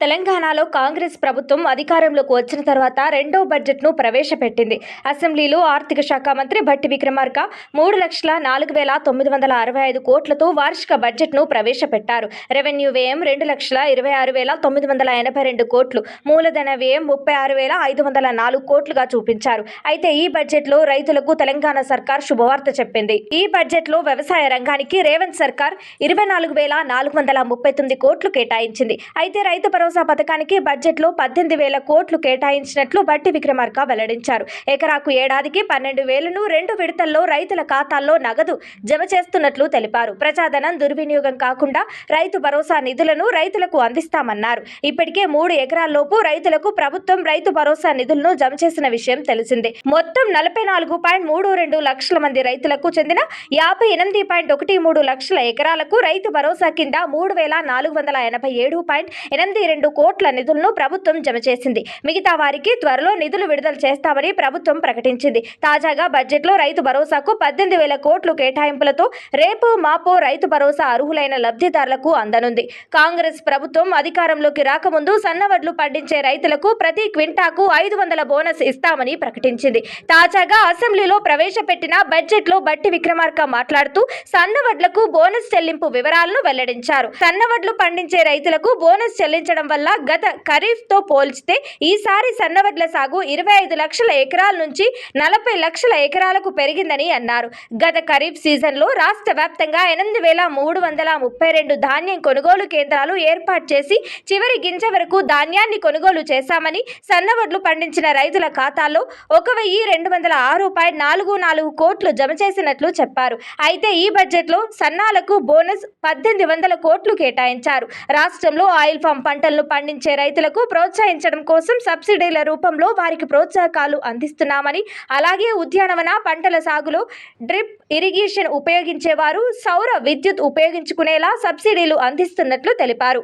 తెలంగాణలో కాంగ్రెస్ ప్రభుత్వం అధికారంలోకి వచ్చిన తర్వాత రెండో బడ్జెట్ను ప్రవేశపెట్టింది. అసెంబ్లీలో ఆర్థిక శాఖ మంత్రి భట్టి విక్రమార్క మూడు లక్షల నాలుగు వేల తొమ్మిది వందల అరవై ఐదు కోట్లతో వార్షిక బడ్జెట్ను ప్రవేశపెట్టారు. రెవెన్యూ వ్యయం రెండు లక్షల ఇరవై ఆరు వేల తొమ్మిది వందల ఎనభై రెండు కోట్లు. మూలధన వ్యయం ముప్పై ఆరు వేల ఐదు వందల నాలుగు కోట్లుగా చూపించారు. అయితే ఈ బడ్జెట్లో రైతులకు తెలంగాణ సర్కార్ శుభవార్త చెప్పింది. ఈ బడ్జెట్లో వ్యవసాయ రంగానికి రేవంత్ సర్కార్ ఇరవై నాలుగు వేల నాలుగు వందల ముప్పై తొమ్మిది కోట్లు కేటాయించింది. అయితే రైతు భరోసా పథకానికి బడ్జెట్లో పద్దెనిమిది వేల కోట్లు కేటాయించినట్లు బట్టి విక్రమార్క వెల్లడించారు. ఎకరాకు ఏడాదికి పన్నెండు వేలను రెండు విడతల్లో రైతుల ఖాతాల్లో నగదు జమ చేస్తున్నట్లు తెలిపారు. ప్రజాధనం దుర్వినియోగం కాకుండా రైతు భరోసా నిధులను రైతులకు అందిస్తామన్నారు. ఇప్పటికే మూడు ఎకరాల్లోపు రైతులకు ప్రభుత్వం రైతు భరోసా నిధులను జమ చేసిన విషయం తెలిసిందే. మొత్తం నలభై నాలుగు పాయింట్ మూడు రెండు లక్షల మంది రైతులకు చెందిన యాభై ఎనిమిది పాయింట్ ఒకటి మూడు లక్షల ఎకరాలకు రైతు భరోసా కింద మూడు వేల నాలుగు వందల ఎనభై ఏడు పాయింట్ ఎనిమిది రెండు కోట్ల నిధులను ప్రభుత్వం జమ చేసింది. మిగతా వారికి త్వరలో నిధులు విడుదల చేస్తామని ప్రభుత్వం ప్రకటించింది. తాజాగా బడ్జెట్లో రైతు భరోసాకు పద్దెనిమిది వేల కోట్లు కేటాయింపులతో రేపు మాపో రైతు భరోసా అర్హులైన లబ్ధిదారులకు అందనుంది. కాంగ్రెస్ ప్రభుత్వం అధికారంలోకి రాకముందు సన్నవడ్లు పండించే రైతులకు ప్రతి క్వింటాకు ఐదు వందల బోనస్ ఇస్తామని ప్రకటించింది. తాజాగా అసెంబ్లీలో ప్రవేశపెట్టిన బడ్జెట్లో బట్టి విక్రమార్క మాట్లాడుతూ సన్నవడ్లకు బోనస్ చెల్లింపు వివరాలను వెల్లడించారు. సన్నవడ్లు పండించే రైతులకు బోనస్ చెల్లించడం వల్ల గత ఖరీఫ్తో పోల్చితే ఈసారి సన్నవడ్ల సాగు ఇరవై ఐదు లక్షల ఎకరాల నుంచి నలభై లక్షల ఎకరాలకు పెరిగిందని అన్నారు. గత ఖరీఫ్ సీజన్లో రాష్ట్ర వ్యాప్తంగా ఎనిమిది వేల మూడు వందల ముప్పై రెండు ధాన్యం కొనుగోలు కేంద్రాలు ఏర్పాటు చేసి చివరి గింజ వరకు ధాన్యాన్ని కొనుగోలు చేశామని సన్నవడ్లు పండించిన రైతుల ఖాతాల్లో ఒక వెయ్యి రెండు వందల ఆరు పాయింట్ నాలుగు నాలుగు కోట్లు జమ చేసినట్లు చెప్పారు. అయితే ఈ బడ్జెట్లో సన్నాలకు బోనస్ పద్దెనిమిది వందల కోట్లు కేటాయించారు. రాష్ట్రంలో ఆయిల్ ఫామ్ పంటలను పండించే రైతులకు ప్రోత్సహించడం కోసం సబ్సిడీల రూపంలో వారికి ప్రోత్సాహకాలు అందిస్తున్నామని అలాగే ఉద్యానవన పంటల సాగులో డ్రిప్ ఇరిగేషన్ ఉపయోగించేవారు సౌర విద్యుత్ ఉపయోగించుకునేలా సబ్సిడీలు అందిస్తున్నట్లు తెలిపారు.